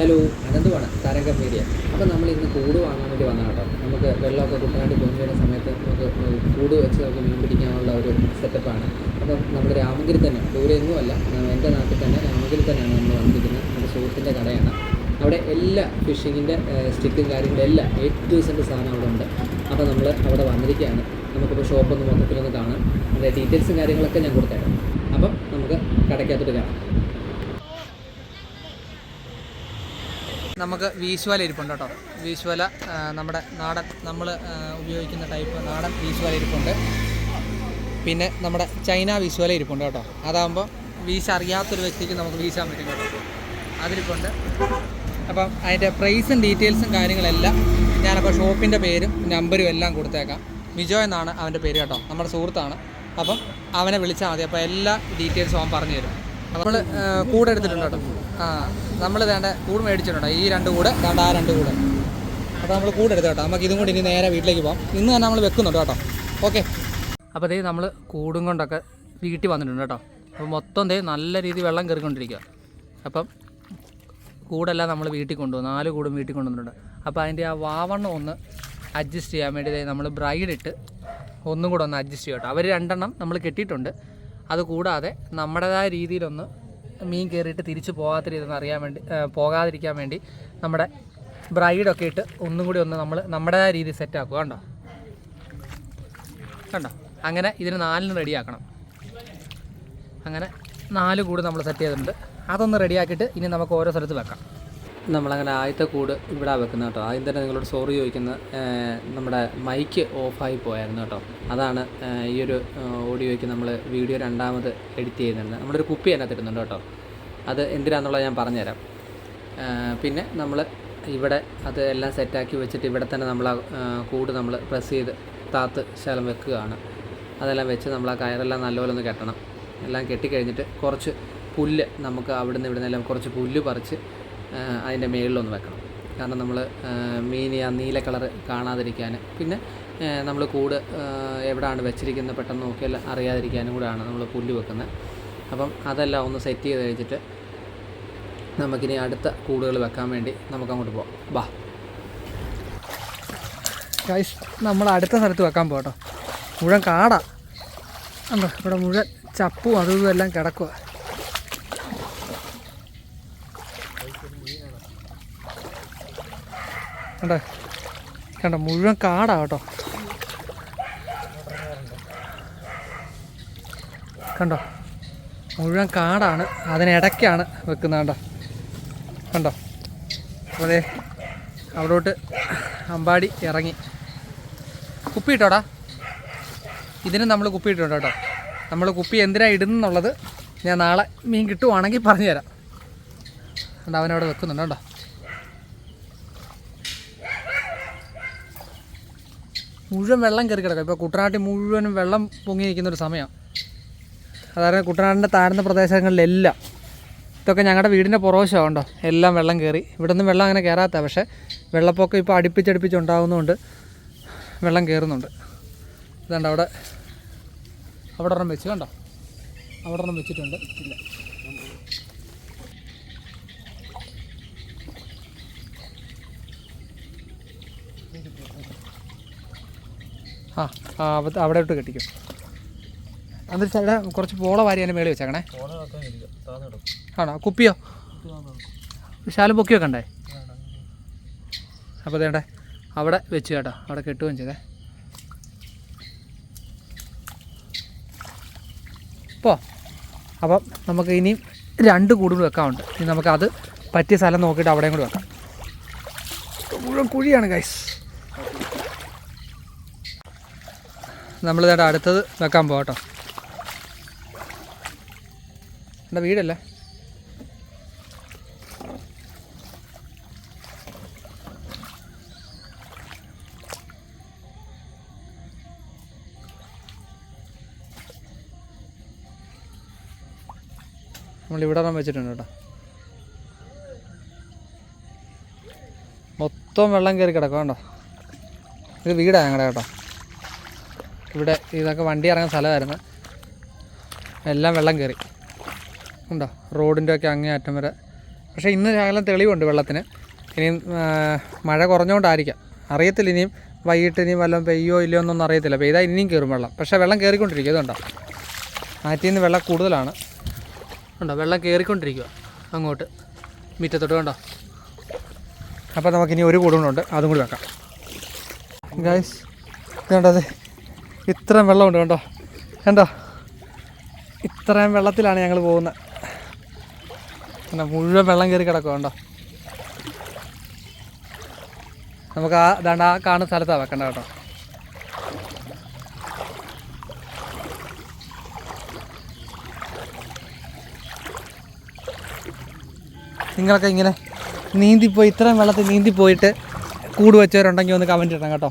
Hello അനന്തുവാണ് തരംഗം media. അപ്പോൾ നമ്മൾ ഇന്ന് കൂട് വാങ്ങാൻ വേണ്ടി വന്നതാണ് കേട്ടോ നമുക്ക് വെള്ളമൊക്കെ കുട്ടനാട്ടി വരുന്ന സമയത്ത് നമുക്ക് കൂട് വെച്ച് നമുക്ക് മീൻ പിടിക്കാനുള്ള ഒരു സെറ്റപ്പാണ് അപ്പം നമ്മുടെ രാമഗിരി തന്നെ ദൂരെ ഒന്നുമല്ല എന്റെ നാട്ടിൽ തന്നെ രാമഗിരി തന്നെയാണ് നമ്മൾ വന്നിരിക്കുന്നത്. നമ്മുടെ സുഹൃത്തിന്റെ കടയാണ്. അവിടെ എല്ലാ ഫിഷിങ്ങിന്റെ സ്റ്റിക്കും കാര്യങ്ങളും എല്ലാം എ ടു സാധനം അവിടെ ഉണ്ട്. അപ്പോൾ നമ്മൾ അവിടെ വന്നിരിക്കുകയാണ്. നമുക്കിപ്പോൾ ഷോപ്പൊന്ന് മൊത്തത്തിലൊന്ന് കാണാം. അതിന്റെ ഡീറ്റെയിൽസും കാര്യങ്ങളൊക്കെ ഞാൻ കൊടുത്തേക്കാം. അപ്പം നമുക്ക് കടയ്ക്കകത്തോട്ട് കാണാം നമുക്ക് വീശുവല ഇരിപ്പുണ്ട് കേട്ടോ. വീശുവല നമ്മുടെ നാടൻ നമ്മൾ ഉപയോഗിക്കുന്ന ടൈപ്പ് നാടൻ വീശുവല ഇരിപ്പുണ്ട് പിന്നെ നമ്മുടെ ചൈന വീശുവല ഇരിപ്പുണ്ട് കേട്ടോ. അതാകുമ്പോൾ വീശ അറിയാത്തൊരു വ്യക്തിക്ക് നമുക്ക് വീശാൻ പറ്റും കേട്ടോ. അതിരിപ്പുണ്ട് അപ്പം അതിന്റെ പ്രൈസും ഡീറ്റെയിൽസും കാര്യങ്ങളെല്ലാം ഞാനപ്പോൾ ഷോപ്പിന്റെ പേരും നമ്പരും എല്ലാം കൊടുത്തേക്കാം. വിജോ എന്നാണ് അവന്റെ പേര് കേട്ടോ. നമ്മുടെ സുഹൃത്താണ്. അപ്പം അവനെ വിളിച്ചാൽ മതി. അപ്പോൾ എല്ലാ ഡീറ്റെയിൽസും അവൻ പറഞ്ഞു തരും നമ്മൾ കൂടെ എടുത്തിട്ടുണ്ട് ആ നമ്മൾ വേണ്ട കൂട് മേടിച്ചിട്ടുണ്ട് ഈ രണ്ട് കൂട് വേണ്ട ആ രണ്ട് കൂട്. അപ്പോൾ നമ്മൾ കൂടെ എടുത്ത് കേട്ടോ. നമുക്ക് ഇതും കൂടി ഇനി നേരെ വീട്ടിലേക്ക് പോകാം ഇന്ന് തന്നെ നമ്മൾ വെക്കുന്നുണ്ട് കേട്ടോ. ഓക്കെ. അപ്പോൾ ദേ നമ്മൾ കൂടും കൊണ്ടൊക്കെ വീട്ടിൽ വന്നിട്ടുണ്ട് കേട്ടോ. അപ്പോൾ മൊത്തം ദേ നല്ല രീതിയിൽ വെള്ളം കയറിക്കൊണ്ടിരിക്കുക അപ്പം കൂടെല്ലാം നമ്മൾ വീട്ടിൽ കൊണ്ടുപോകും നാല് കൂടും വീട്ടിൽ കൊണ്ടുവന്നിട്ടുണ്ട്. അപ്പോൾ അതിന്റെ ആ വാവണ്ണം ഒന്ന് അഡ്ജസ്റ്റ് ചെയ്യാൻ വേണ്ടി നമ്മൾ ബ്രൈഡ് ഇട്ട് ഒന്നും കൂടെ ഒന്ന് അഡ്ജസ്റ്റ് ചെയ്യട്ടോ അവർ രണ്ടെണ്ണം നമ്മൾ കെട്ടിയിട്ടുണ്ട്. അത് കൂടാതെ നമ്മുടേതായ രീതിയിലൊന്ന് മീൻ കയറിയിട്ട് തിരിച്ചു പോകാത്ത രീതിയിൽ അറിയാൻ വേണ്ടി പോകാതിരിക്കാൻ വേണ്ടി നമ്മുടെ ബ്രൈഡൊക്കെ ഇട്ട് ഒന്നും കൂടി ഒന്ന് നമ്മൾ നമ്മുടേതായ രീതിയിൽ സെറ്റാക്കുക കണ്ടോ? കണ്ടോ? അങ്ങനെ ഇതിന് നാലിന് റെഡിയാക്കണം അങ്ങനെ നാല് കൂട് നമ്മൾ സെറ്റ് ചെയ്തിട്ടുണ്ട്. അതൊന്ന് റെഡിയാക്കിയിട്ട് ഇനി നമുക്ക് ഓരോ സ്ഥലത്ത് വെക്കാം. നമ്മളങ്ങനെ ആദ്യത്തെ കൂട് ഇവിടെ വെക്കുന്നത് കേട്ടോ. ആദ്യം തന്നെ നിങ്ങളോട് സോറി ചോദിക്കുന്ന നമ്മുടെ മൈക്ക് ഓഫായി പോയായിരുന്നു കേട്ടോ. അതാണ് ഈ ഒരു ഓഡിയോയ്ക്ക് നമ്മൾ വീഡിയോ രണ്ടാമത് എഡിറ്റ് ചെയ്യുന്നുണ്ട് നമ്മളൊരു കുപ്പി അതിനകത്ത് ഇടുന്നുണ്ട് കേട്ടോ. അത് എന്തിനാണെന്നുള്ളത് ഞാൻ പറഞ്ഞുതരാം. പിന്നെ നമ്മൾ ഇവിടെ അത് എല്ലാം സെറ്റാക്കി വെച്ചിട്ട് ഇവിടെ തന്നെ നമ്മൾ ആ കൂട് നമ്മൾ പ്രസ് ചെയ്ത് താത്ത് ശലം വെക്കുകയാണ്. അതെല്ലാം വെച്ച് നമ്മൾ ആ കയറെല്ലാം നല്ലപോലെ ഒന്ന് കെട്ടണം. എല്ലാം കെട്ടിക്കഴിഞ്ഞിട്ട് കുറച്ച് പുല്ല് നമുക്ക് അവിടുന്ന് ഇവിടുന്ന് എല്ലാം കുറച്ച് പുല്ല് പറിച്ച് അതിന്റെ മേളിലൊന്ന് വെക്കണം. കാരണം നമ്മൾ മീൻ ആ നീല കളർ കാണാതിരിക്കാൻ. പിന്നെ നമ്മൾ കൂട് എവിടെയാണ് വെച്ചിരിക്കുന്നത് പെട്ടെന്ന് നോക്കിയാൽ അറിയാതിരിക്കാനും കൂടെയാണ് നമ്മൾ പുല്ല് വെക്കുന്നത്. അപ്പം അതെല്ലാം ഒന്ന് സെറ്റ് ചെയ്ത് കഴിച്ചിട്ട് നമുക്കിനി അടുത്ത കൂടുകൾ വെക്കാൻ വേണ്ടി നമുക്ക് അങ്ങോട്ട് പോകാം ബാ. ഗൈസ് നമ്മൾ അടുത്ത സ്ഥലത്ത് വെക്കാൻ പോകട്ടോ മുഴുവൻ കാടാ. ഉണ്ടോ ഇവിടെ മുഴുവൻ ചപ്പും അതും എല്ലാം കിടക്കുക കണ്ടോ? കണ്ടോ? മുഴുവൻ കാടാ കേട്ടോ. കണ്ടോ? മുഴുവൻ കാടാണ്. അതിനിടയ്ക്കാണ് വെക്കുന്നത് കണ്ടോ? കണ്ടോ? ദേ അവിടോട്ട് അമ്പാടി ഇറങ്ങി. കുപ്പിയിട്ടോടാ ഇതിന് നമ്മൾ കുപ്പി ഇട്ടിട്ടുണ്ട് കേട്ടോ. നമ്മൾ കുപ്പി എന്തിനാണ് ഇടുന്നുള്ളത് ഞാൻ നാളെ മീൻ കിട്ടുവാണെങ്കിൽ പറഞ്ഞുതരാം. കണ്ടോ? അവനവിടെ വെക്കുന്നുണ്ട് കേട്ടോ മുഴുവൻ വെള്ളം കയറി കിടക്കുക ഇപ്പോൾ കുട്ടനാട്ടിൽ മുഴുവനും വെള്ളം പൊങ്ങി നിൽക്കുന്ന ഒരു സമയമാണ് അതായത് കുട്ടനാടിന്റെ താഴ്ന്ന പ്രദേശങ്ങളിലെല്ലാം. ഇതൊക്കെ ഞങ്ങളുടെ വീടിന്റെ പുറവശമാണ് എല്ലാം വെള്ളം കയറി. ഇവിടെ നിന്ന് വെള്ളം അങ്ങനെ കയറാത്ത പക്ഷേ വെള്ളപ്പൊക്കം ഇപ്പോൾ അടുപ്പിച്ചടുപ്പിച്ച് ഉണ്ടാകുന്നതുകൊണ്ട് വെള്ളം കയറുന്നുണ്ട്. ഇതുണ്ട് അവിടെ അവിടെ ഒരെണ്ണം വെച്ച് കണ്ടോ? അവിടെ ഒരെണ്ണം വെച്ചിട്ടുണ്ട്. ഇല്ല ആ അവിടെ ഇട്ട് കെട്ടിക്കും. എന്നിട്ട് അവിടെ കുറച്ച് പോള വാരി അതിന്റെ മേളിൽ വെച്ചേക്കണേ. ആണോ? കുപ്പിയോ? ശാലം പൊക്കി വെക്കണ്ടേ അപ്പോൾ വേണ്ടേ അവിടെ വെച്ച് കേട്ടോ അവിടെ കെട്ടുകയും ചെയ്തേ. പോ. അപ്പം നമുക്ക് ഇനിയും രണ്ട് കൂടുതൽ വെക്കാനുണ്ട്. ഇനി നമുക്കത് അത് പറ്റിയ സ്ഥലം നോക്കിയിട്ട് അവിടെയും കൂടി വെക്കാം. മുഴുവൻ കുഴിയാണ് ഗൈസ് നമ്മൾ ഇതായിട്ട് അടുത്തത് വെക്കാൻ പോകട്ടോ എന്റെ വീടല്ലേ? നമ്മൾ ഇവിടെ വെച്ചിട്ടുണ്ട് കേട്ടോ. മൊത്തം വെള്ളം കയറി കിടക്കാം കേട്ടോ. ഇത് വീടാണ് ഞങ്ങളുടെ കേട്ടോ. ഇവിടെ ഇതൊക്കെ വണ്ടി ഇറങ്ങുന്ന സ്ഥലമായിരുന്നു. എല്ലാം വെള്ളം കയറി. ഉണ്ടോ? റോഡിന്റെ ഒക്കെ അങ്ങേ അറ്റം വരെ. പക്ഷേ ഇന്ന് ശകലം തെളിവുണ്ട് വെള്ളത്തിന്. ഇനിയും മഴ കുറഞ്ഞുകൊണ്ടായിരിക്കാം. അറിയത്തില്ല ഇനിയും വൈകിട്ട് ഇനിയും വല്ലതും പെയ്യോ ഇല്ലയോ എന്നൊന്നും അറിയത്തില്ല. പെയ്താൽ ഇനിയും കയറും വെള്ളം. പക്ഷേ വെള്ളം കയറിക്കൊണ്ടിരിക്കും ഇതുണ്ടോ? ആറ്റിൽ നിന്ന് വെള്ളം കൂടുതലാണ്. ഉണ്ടോ? വെള്ളം കയറിക്കൊണ്ടിരിക്കുക. അങ്ങോട്ട്. മുറ്റത്തോട്ട് കണ്ടോ? അപ്പോൾ നമുക്കിനി ഒരു കൂടുണ്ട് അതും കൂടി വെക്കാം. ഗൈസ് കണ്ടത് ഇത്രയും വെള്ളമുണ്ട് കണ്ടോ? കണ്ടോ? ഇത്രയും വെള്ളത്തിലാണ് ഞങ്ങൾ പോകുന്നത്. പിന്നെ മുഴുവൻ വെള്ളം കയറി കിടക്കുക കണ്ടോ? നമുക്ക് ആ ദാണ്ട് ആ കാണുന്ന സ്ഥലത്താണ് വെക്കണ്ട കേട്ടോ? നിങ്ങളൊക്കെ ഇങ്ങനെ നീന്തിപ്പോയി ഇത്രയും വെള്ളത്തിൽ നീന്തിപ്പോയിട്ട് കൂട് വെച്ചവരുണ്ടെങ്കിൽ ഒന്ന് കമന്റ് ഇടണം കേട്ടോ.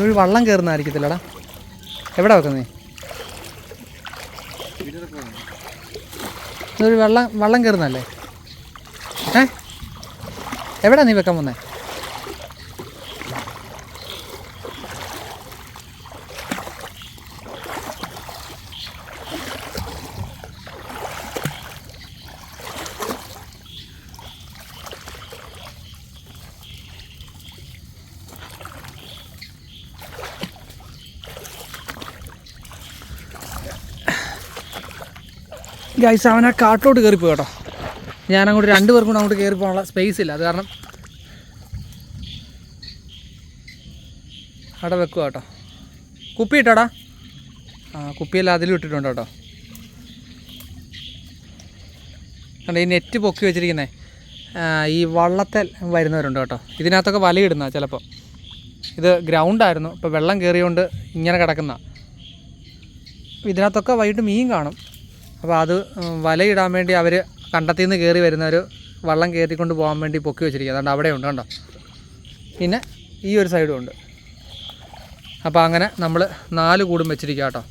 അതുവഴി വള്ളം കയറുന്നതായിരിക്കത്തില്ലടാ. എവിടെ വെക്കുന്നേ? ഇതൊരു വെള്ളം വള്ളം കയറുന്നല്ലേ ഏ? എവിടെ നീ വെക്കാൻ പോന്നേ? ഗൈസ് അവൻ ആ കാട്ടിലോട്ട് കയറിപ്പോയി കേട്ടോ. ഞാൻ അങ്ങോട്ട് രണ്ട് പേർക്കും കൂടെ അങ്ങോട്ട് കയറി പോകാനുള്ള സ്പേസ് ഇല്ല. അത് കാരണം അവിടെ വെക്കുക കേട്ടോ. കുപ്പി ഇട്ടോടാ. ആ കുപ്പിയെല്ലാം അതിലും ഇട്ടിട്ടുണ്ട് കേട്ടോ. കണ്ട ഈ നെറ്റ് പൊക്കി വെച്ചിരിക്കുന്നേ. ഈ വള്ളത്തിൽ വരുന്നവരുണ്ട് കേട്ടോ. ഇതിനകത്തൊക്കെ വലയിടുന്ന ചിലപ്പോൾ ഇത് ഗ്രൗണ്ടായിരുന്നു ഇപ്പോൾ വെള്ളം കയറിയോണ്ട് ഇങ്ങനെ കിടക്കുന്ന. ഇതിനകത്തൊക്കെ വൈകിട്ട് മീൻ കാണും. അപ്പോൾ അത് വലയിടാൻ വേണ്ടി അവർ കണ്ടത്തിൽ നിന്ന് കയറി ഒരു വള്ളം കയറ്റിക്കൊണ്ട് പോകാൻ വേണ്ടി പൊക്കി വെച്ചിരിക്കുക അതുകൊണ്ട് അവിടെ ഉണ്ട് കണ്ടോ? പിന്നെ ഈ ഒരു സൈഡും ഉണ്ട്. അപ്പോൾ അങ്ങനെ നമ്മൾ നാല് കൂടും വെച്ചിരിക്കുക കേട്ടോ.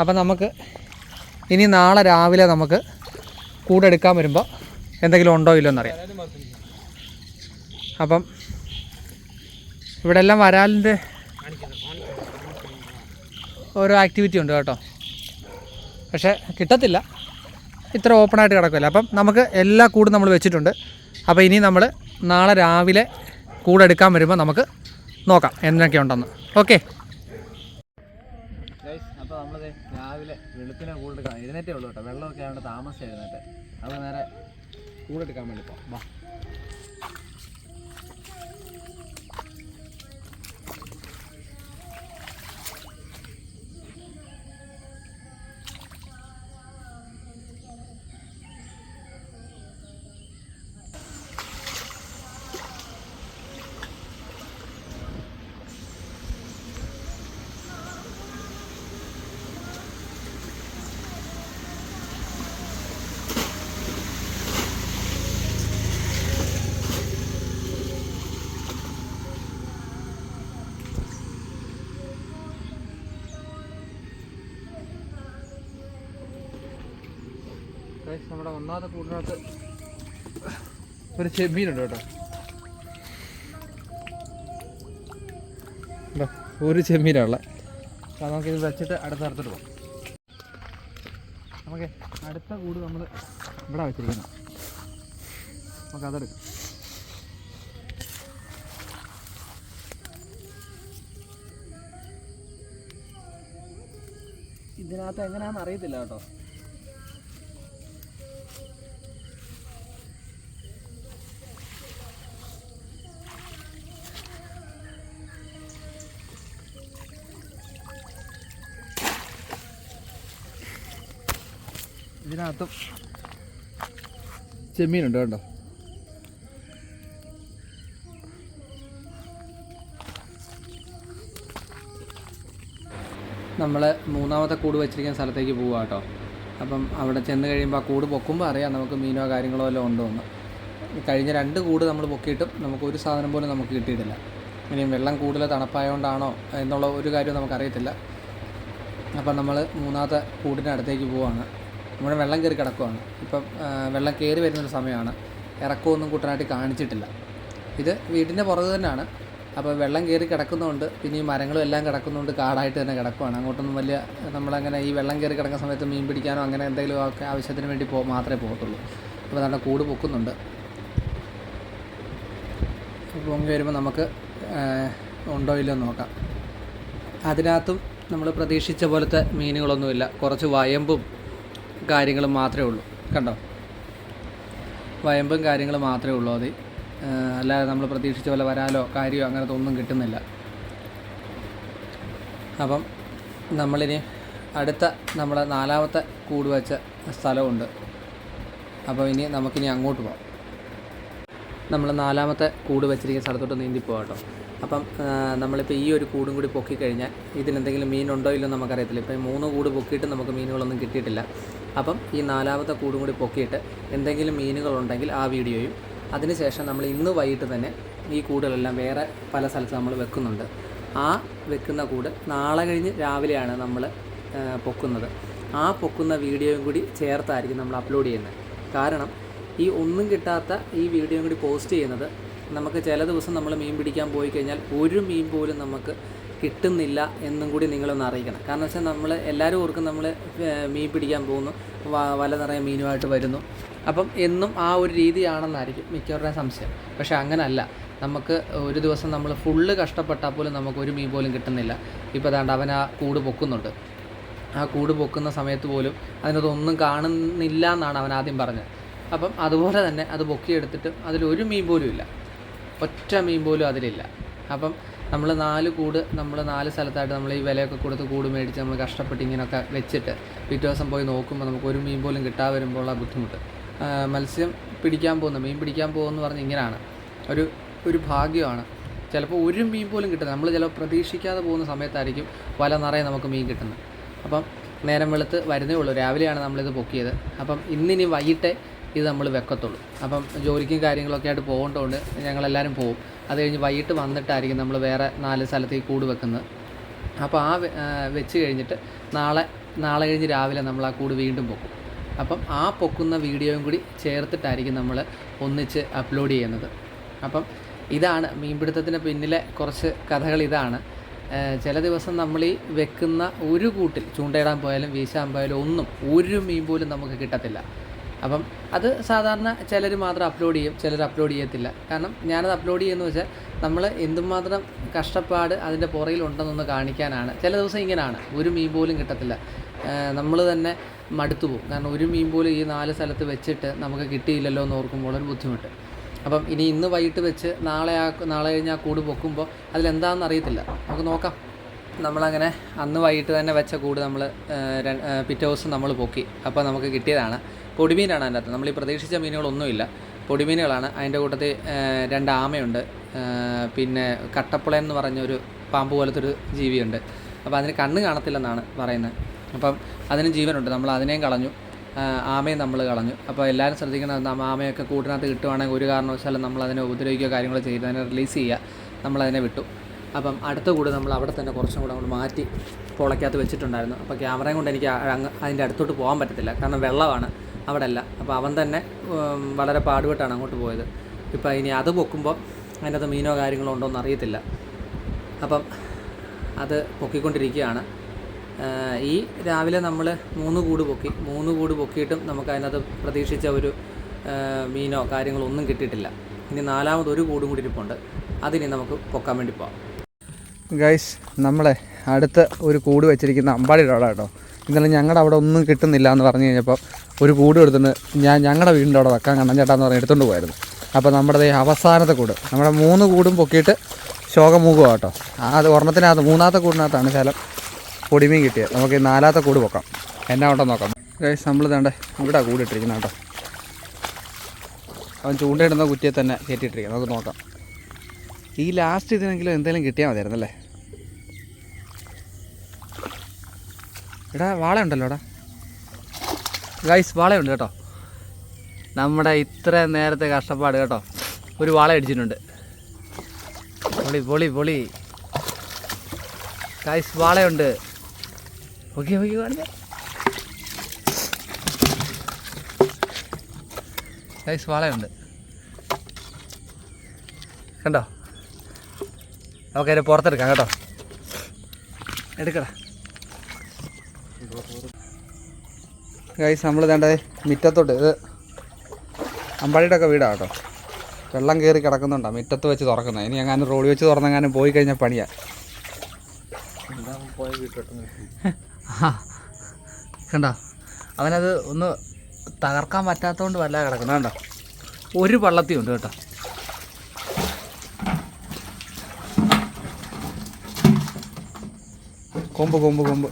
അപ്പോൾ നമുക്ക് ഇനി നാളെ രാവിലെ നമുക്ക് കൂടെടുക്കാൻ വരുമ്പോൾ എന്തെങ്കിലും ഉണ്ടോ ഇല്ലോ എന്നറിയാം. അപ്പം ഇവിടെ എല്ലാം വരാലിന്റെ ഓരോ ആക്ടിവിറ്റി ഉണ്ട് കേട്ടോ. പക്ഷേ കിട്ടത്തില്ല. ഇത്ര ഓപ്പണായിട്ട് കിടക്കില്ല അപ്പം നമുക്ക് എല്ലാ കൂടും നമ്മൾ വെച്ചിട്ടുണ്ട്. അപ്പോൾ ഇനി നമ്മൾ നാളെ രാവിലെ കൂടെടുക്കാൻ വരുമ്പോൾ നമുക്ക് നോക്കാം എന്തൊക്കെ ഉണ്ടെന്ന്. ഓക്കെ. അപ്പോൾ നമ്മൾ രാവിലെ വെളുപ്പിനെ കൂടെടുക്കാം എഴുന്നേറ്റേ ഉള്ളൂ കേട്ടോ. വെള്ളമൊക്കെ ആണ് താമസിച്ച് എഴുന്നേറ്റ്. അപ്പോൾ നേരെ കൂടെടുക്കാൻ വേണ്ടി പോകാം നമ്മുടെ ഒന്നാമത്തെ കൂടിനകത്ത് ഒരു ചെമ്മീനുണ്ട് കേട്ടോ. ഒരു ചെമ്മീനുള്ള നമുക്ക് നമുക്കിത് വെച്ചിട്ട് അടുത്ത അടുത്തിട്ട് പോകാം നമുക്ക് അടുത്ത കൂട് നമ്മൾ ഇവിടെ വെച്ചിരിക്കണം നമുക്ക് അതെടുക്കാം. ഇതിനകത്ത് എങ്ങനെയാണെന്ന് അറിയത്തില്ല കേട്ടോ. ഇതിനകത്തും. ചെമ്മീനുണ്ട് കേട്ടോ നമ്മൾ മൂന്നാമത്തെ കൂട് വെച്ചിരിക്കുന്ന സ്ഥലത്തേക്ക് പോവുക കേട്ടോ. അപ്പം അവിടെ ചെന്ന് കഴിയുമ്പോൾ ആ കൂട് പൊക്കുമ്പോൾ അറിയാം നമുക്ക് മീനോ കാര്യങ്ങളോ വല്ലതും ഉണ്ടോ എന്ന്. കഴിഞ്ഞ രണ്ട് കൂട് നമ്മൾ പൊക്കിയിട്ടും നമുക്ക് ഒരു സാധനം പോലും നമുക്ക് കിട്ടിയിട്ടില്ല. ഇനി വെള്ളം കൂടുതൽ തണുപ്പായതുകൊണ്ടാണോ എന്നുള്ള ഒരു കാര്യവും നമുക്കറിയത്തില്ല. അപ്പം നമ്മൾ മൂന്നാമത്തെ കൂടിന്റെ അടുത്തേക്ക് പോവാണ്. നമ്മുടെ വെള്ളം കയറി കിടക്കുവാണ്. ഇപ്പം വെള്ളം കയറി വരുന്നൊരു സമയമാണ്. ഇറക്കമൊന്നും കൂട്ടനായിട്ട് കാണിച്ചിട്ടില്ല. ഇത് വീടിന്റെ പുറത്ത് തന്നെയാണ്. അപ്പോൾ വെള്ളം കയറി കിടക്കുന്നതുകൊണ്ട് പിന്നെ ഈ മരങ്ങളും എല്ലാം കിടക്കുന്നതുകൊണ്ട് കാടായിട്ട് തന്നെ കിടക്കുവാണ്. അങ്ങോട്ടൊന്നും വലിയ നമ്മളങ്ങനെ ഈ വെള്ളം കയറി കിടക്കുന്ന സമയത്ത് മീൻ പിടിക്കാനോ അങ്ങനെ എന്തെങ്കിലും ഒക്കെ ആവശ്യത്തിന് വേണ്ടി പോ മാത്രമേ പോകത്തുള്ളൂ. അപ്പോൾ നല്ല കൂട് പൊക്കുന്നുണ്ട്. പൊങ്ങി വരുമ്പോൾ നമുക്ക് ഉണ്ടോ ഇല്ലയോ നോക്കാം. അതിനകത്തും നമ്മൾ പ്രതീക്ഷിച്ച പോലത്തെ മീനുകളൊന്നുമില്ല. കുറച്ച് വയമ്പും കാര്യങ്ങളും മാത്രമേ ഉള്ളൂ. കണ്ടോ? വയമ്പും കാര്യങ്ങൾ മാത്രമേ ഉള്ളൂ അത്. അല്ലാതെ നമ്മൾ പ്രതീക്ഷിച്ച പോലെ വരാലോ കാര്യമോ അങ്ങനത്തെ ഒന്നും കിട്ടുന്നില്ല. അപ്പം നമ്മളിനി അടുത്ത നമ്മുടെ നാലാമത്തെ കൂട് വെച്ച സ്ഥലമുണ്ട്. അപ്പോൾ ഇനി നമുക്കിനി അങ്ങോട്ട് പോകാം നമ്മൾ നാലാമത്തെ കൂട് വെച്ചിരിക്കുന്ന സ്ഥലത്തോട്ട് നീന്തി പോകാം കേട്ടോ. അപ്പം നമ്മളിപ്പോൾ ഈ ഒരു കൂടും കൂടി പൊക്കി കഴിഞ്ഞാൽ ഇതിനെന്തെങ്കിലും മീനുണ്ടോ ഇല്ലയോ എന്ന് നമുക്കറിയത്തില്ല. ഇപ്പോൾ മൂന്ന് കൂട് പൊക്കിയിട്ട് നമുക്ക് മീനുകളൊന്നും കിട്ടിയിട്ടില്ല. അപ്പം ഈ നാലാമത്തെ കൂടും കൂടി പൊക്കിയിട്ട് എന്തെങ്കിലും മീനുകളുണ്ടെങ്കിൽ ആ വീഡിയോയും. അതിനുശേഷം നമ്മൾ ഇന്ന് വൈകിട്ട് തന്നെ ഈ കൂടുകളെല്ലാം വേറെ പല സ്ഥലത്ത് നമ്മൾ വെക്കുന്നുണ്ട്. ആ വെക്കുന്ന കൂട് നാളെ കഴിഞ്ഞ് രാവിലെയാണ് നമ്മൾ പൊക്കുന്നത്. ആ പൊക്കുന്ന വീഡിയോയും കൂടി ചേർത്തായിരിക്കും നമ്മൾ അപ്ലോഡ് ചെയ്യുന്നത്. കാരണം ഈ ഒന്നും കിട്ടാത്ത ഈ വീഡിയോയും കൂടി പോസ്റ്റ് ചെയ്യുന്നത് നമുക്ക് ചില ദിവസം നമ്മൾ മീൻ പിടിക്കാൻ പോയി കഴിഞ്ഞാൽ ഒരു മീൻ പോലും നമുക്ക് കിട്ടുന്നില്ല എന്നും കൂടി നിങ്ങളൊന്ന് അറിയിക്കണം. കാരണം വെച്ചാൽ നമ്മൾ എല്ലാവരും ഓർക്കും നമ്മൾ മീൻ പിടിക്കാൻ പോകുന്നു. വല നിറയെ മീനുമായിട്ട് വരുന്നു. അപ്പം എന്നും ആ ഒരു രീതിയാണെന്നായിരിക്കും മിക്കവരുടെ സംശയം. പക്ഷേ അങ്ങനല്ല. നമുക്ക് ഒരു ദിവസം നമ്മൾ ഫുള്ള് കഷ്ടപ്പെട്ടാൽ പോലും നമുക്ക് ഒരു മീൻ പോലും കിട്ടുന്നില്ല. ഇപ്പോൾ അതാണ്ട് അവൻ ആ കൂട് പൊക്കുന്നുണ്ട്. ആ കൂട് പൊക്കുന്ന സമയത്ത് പോലും അതിനകത്തൊന്നും കാണുന്നില്ല എന്നാണ് അവൻ ആദ്യം പറഞ്ഞത്. അപ്പം അതുപോലെ തന്നെ അത് പൊക്കിയെടുത്തിട്ട് അതിലൊരു മീൻ പോലും ഇല്ല. ഒറ്റ മീൻ പോലും അതിലില്ല. അപ്പം നമ്മൾ നാല് കൂട് നമ്മൾ നാല് സ്ഥലത്തായിട്ട് നമ്മൾ ഈ വിലയൊക്കെ കൊടുത്ത് കൂട് മേടിച്ച് നമ്മൾ കഷ്ടപ്പെട്ട് ഇങ്ങനെയൊക്കെ വെച്ചിട്ട് പിറ്റേ ദിവസം പോയി നോക്കുമ്പോൾ നമുക്ക് ഒരു മീൻ പോലും കിട്ടാതെ വരുമ്പോൾ ആ ബുദ്ധിമുട്ട് മത്സ്യം പിടിക്കാൻ പോകുന്നു മീൻ പിടിക്കാൻ പോകുമെന്ന് പറഞ്ഞ് ഇങ്ങനെയാണ് ഒരു ഒരു ഭാഗ്യമാണ്. ചിലപ്പോൾ ഒരു മീൻ പോലും കിട്ടുന്നത് നമ്മൾ ചിലപ്പോൾ പ്രതീക്ഷിക്കാതെ പോകുന്ന സമയത്തായിരിക്കും വല നിറയെ നമുക്ക് മീൻ കിട്ടുന്നത്. അപ്പം നേരം വെളുത്ത് വരുന്നേ ഉള്ളൂ. രാവിലെയാണ് നമ്മളിത് പൊക്കിയത് അപ്പം ഇന്നിനി വൈകിട്ടേ ഇത് നമ്മൾ വെക്കത്തുള്ളൂ. അപ്പം ജോലിക്കും കാര്യങ്ങളൊക്കെ ആയിട്ട് പോകേണ്ടതുകൊണ്ട് ഞങ്ങളെല്ലാവരും പോകും അത് കഴിഞ്ഞ് വൈകിട്ട് വന്നിട്ടായിരിക്കും നമ്മൾ വേറെ നാല് സ്ഥലത്തേക്ക് കൂട് വെക്കുന്നത്. അപ്പോൾ ആ വെച്ച് കഴിഞ്ഞിട്ട് നാളെ നാളെ കഴിഞ്ഞ് രാവിലെ നമ്മൾ ആ കൂട് വീണ്ടും പൊക്കും. അപ്പം ആ പൊക്കുന്ന വീഡിയോയും കൂടി ചേർത്തിട്ടായിരിക്കും നമ്മൾ ഒന്നിച്ച് അപ്ലോഡ് ചെയ്യുന്നത്. അപ്പം ഇതാണ് മീൻപിടുത്തത്തിന് പിന്നിലെ കുറച്ച് കഥകൾ ഇതാണ്. ചില ദിവസം നമ്മൾ ഈ വെക്കുന്ന ഒരു കൂട്ടിൽ ചൂണ്ടയിടാൻ പോയാലും വീശാൻ പോയാലും ഒന്നും ഒരു മീൻ പോലും നമുക്ക് കിട്ടത്തില്ല. അപ്പം അത് സാധാരണ ചിലർ മാത്രം അപ്ലോഡ് ചെയ്യും ചിലർ അപ്ലോഡ് ചെയ്യത്തില്ല. കാരണം ഞാനത് അപ്ലോഡ് ചെയ്യുമെന്ന് വെച്ചാൽ നമ്മൾ എന്തുമാത്രം കഷ്ടപ്പാട് അതിന്റെ പുറകിലുണ്ടെന്നൊന്ന് കാണിക്കാനാണ്. ചില ദിവസം ഇങ്ങനെയാണ് ഒരു മീൻ പോലും കിട്ടത്തില്ല. നമ്മൾ തന്നെ മടുത്തു പോകും. കാരണം ഒരു മീൻ പോലും ഈ നാല് സ്ഥലത്ത് വെച്ചിട്ട് നമുക്ക് കിട്ടിയില്ലല്ലോ എന്ന് ഓർക്കുമ്പോൾ ഒരു ബുദ്ധിമുട്ട്. അപ്പം ഇനി ഇന്ന് വൈകിട്ട് വെച്ച് നാളെ ആ നാളെ കഴിഞ്ഞ് ആ കൂട് പൊക്കുമ്പോൾ അതിലെന്താണെന്ന് അറിയത്തില്ല. നമുക്ക് നോക്കാം. നമ്മളങ്ങനെ അന്ന് വൈകിട്ട് തന്നെ വെച്ച കൂട് നമ്മൾ പിറ്റേ ദിവസം നമ്മൾ പൊക്കി. അപ്പോൾ നമുക്ക് കിട്ടിയതാണ്. പൊടിമീനാണ് അതിന്റെ അകത്ത്. നമ്മൾ ഈ പ്രതീക്ഷിച്ച മീനുകളൊന്നുമില്ല. പൊടിമീനുകളാണ്. അതിന്റെ കൂട്ടത്തിൽ രണ്ട് ആമയുണ്ട്. പിന്നെ കട്ടപ്പുള എന്ന് പറഞ്ഞൊരു പാമ്പ് പോലത്തെ ഒരു ജീവിയുണ്ട്. അപ്പോൾ അതിന് കണ്ണ് കാണത്തില്ലെന്നാണ് പറയുന്നത്. അപ്പം അതിന് ജീവനുണ്ട്. നമ്മൾ അതിനെയും കളഞ്ഞു. ആമയും നമ്മൾ കളഞ്ഞു. അപ്പോൾ എല്ലാവരും ശ്രദ്ധിക്കണം ആമയൊക്കെ കൂട്ടിനകത്ത് കിട്ടുവാണെങ്കിൽ ഒരു കാരണവശാലും നമ്മൾ അതിനെ ഉപദ്രവിക്കുകയോ കാര്യങ്ങളോ ചെയ്ത് അതിനെ റിലീസ് ചെയ്യുക. നമ്മളതിനെ വിട്ടു. അപ്പം അടുത്ത കൂടെ നമ്മൾ അവിടെ തന്നെ കുറച്ചും കൂടെ അങ്ങോട്ട് മാറ്റി പൊളയ്ക്കകത്ത് വെച്ചിട്ടുണ്ടായിരുന്നു. അപ്പോൾ ക്യാമറയും കൊണ്ട് എനിക്ക് അതിന്റെ അടുത്തോട്ട് പോകാൻ പറ്റത്തില്ല. കാരണം വെള്ളമാണ് അവിടെ അല്ല അപ്പോൾ അവൻ തന്നെ വളരെ പാടുപെട്ടാണ് അങ്ങോട്ട് പോയത്. ഇപ്പോൾ ഇനി അത് പൊക്കുമ്പോൾ അതിനകത്ത് മീനോ കാര്യങ്ങളോ ഉണ്ടോ എന്ന് അറിയത്തില്ല. അപ്പം അത് പൊക്കിക്കൊണ്ടിരിക്കുകയാണ്. ഈ രാവിലെ നമ്മൾ മൂന്ന് കൂട് പൊക്കി. മൂന്ന് കൂട് പൊക്കിയിട്ടും നമുക്ക് അതിനകത്ത് പ്രതീക്ഷിച്ച ഒരു മീനോ കാര്യങ്ങളോ ഒന്നും കിട്ടിയിട്ടില്ല. ഇനി നാലാമത് ഒരു കൂടും കൂടി ഇരിപ്പുണ്ട്. അതിനി നമുക്ക് പൊക്കാൻ വേണ്ടി പോകാം ഗൈസ് നമ്മളെ അടുത്ത് ഒരു കൂട് വെച്ചിരിക്കുന്ന അമ്പാടിയുടെ അവിടെ കേട്ടോ ഇന്നലെ ഞങ്ങളുടെ അവിടെ ഒന്നും കിട്ടുന്നില്ല എന്ന് പറഞ്ഞു കഴിഞ്ഞപ്പോൾ ഒരു കൂട് എടുത്തിട്ട് ഞാൻ ഞങ്ങളുടെ വീടിന്റെ അവിടെ വെക്കാൻ കണ്ണൻ ചേട്ടാന്ന് പറഞ്ഞ് എടുത്തുകൊണ്ട് പോയായിരുന്നു. അപ്പോൾ നമ്മുടെ ഈ അവസാനത്തെ കൂട്. നമ്മുടെ മൂന്ന് കൂടും പൊക്കിയിട്ട് ശോകമൂകുക കേട്ടോ. അത് ഒരെണ്ണത്തിനകത്ത് മൂന്നാമത്തെ കൂടിനകത്താണ് ശലം പൊടിമീൻ കിട്ടിയത്. നമുക്ക് ഈ നാലാമത്തെ കൂട് പൊക്കാം. എന്നാ ഉണ്ടോ നോക്കാം. ഗൈസ് നമ്മൾ തേണ്ട ഇവിടെ കൂട് ഇട്ടിരിക്കുന്നത് കേട്ടോ. അവൻ ചൂണ്ടയിടുന്ന കുറ്റിയെ തന്നെ കയറ്റിയിട്ടിരിക്കുന്നത് നമുക്ക് നോക്കാം. ഈ ലാസ്റ്റ് ഇതിനെങ്കിലും എന്തെങ്കിലും കിട്ടിയാൽ മതിയായിരുന്നു അല്ലേ എടാ വാളയുണ്ടല്ലോ എടാ. ഗൈസ് വാളയുണ്ട് കേട്ടോ. നമ്മുടെ ഇത്ര നേരത്തെ കഷ്ടപ്പാട് കേട്ടോ. ഒരു വാള അടിച്ചിട്ടുണ്ട് പൊളി പൊളി പൊളി. ഗൈസ് വാളയുണ്ട്. ഓക്കെ ഓക്കെ കാണിച്ച ഗൈസ് വാളയുണ്ട്. കണ്ടോ? നമുക്ക് അതിന് പുറത്തെടുക്കാം കേട്ടോ. എടുക്കടാ. ഗൈസ് നമ്മൾ വേണ്ടത് മിറ്റത്തോട്ട് ഇത് അമ്പാടിയുടെ ഒക്കെ വീടാണ് കേട്ടോ. വെള്ളം കയറി കിടക്കുന്നുണ്ടോ? മുറ്റത്ത് വെച്ച് തുറക്കുന്നത് ഇനി എങ്ങാനും റോഡ് വെച്ച് തുറന്നെങ്ങാനും പോയി കഴിഞ്ഞാൽ പണിയാ. കണ്ടോ? അവനത് ഒന്ന് തകർക്കാൻ പറ്റാത്തതുകൊണ്ട് വല്ല കിടക്കുന്നത് കണ്ടോ? ഒരു പള്ളത്തി ഉണ്ട് കേട്ടോ. കൊമ്പ് കൊമ്പ് കൊമ്പ്.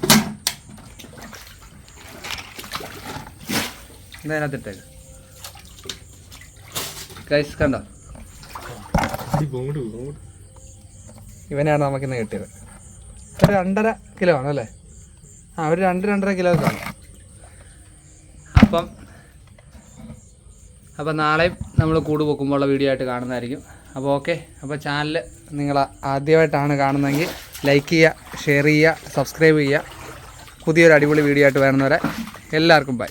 ഇതിനകത്തിട്ടേക്ക്. ഗൈസ് കണ്ടോ? ഇവനെയാണ് നമുക്കിന്ന് കിട്ടിയത്. ഒരു രണ്ടര കിലോ ആണ് അല്ലേ? ആ ഒരു രണ്ട് രണ്ടര കിലോ ആണ്. അപ്പം അപ്പം നാളെയും നമ്മൾ കൂട് പൊക്കുമ്പോൾ ഉള്ള വീഡിയോ ആയിട്ട് കാണുന്നതായിരിക്കും. അപ്പോൾ ഓക്കെ അപ്പോൾ ചാനൽ നിങ്ങൾ ആദ്യമായിട്ടാണ് കാണുന്നതെങ്കിൽ ലൈക്ക് ചെയ്യുക ഷെയർ ചെയ്യുക സബ്സ്ക്രൈബ് ചെയ്യുക. പുതിയൊരു അടിപൊളി വീഡിയോ ആയിട്ട് വരുന്നവരെ എല്ലാവർക്കും ബൈ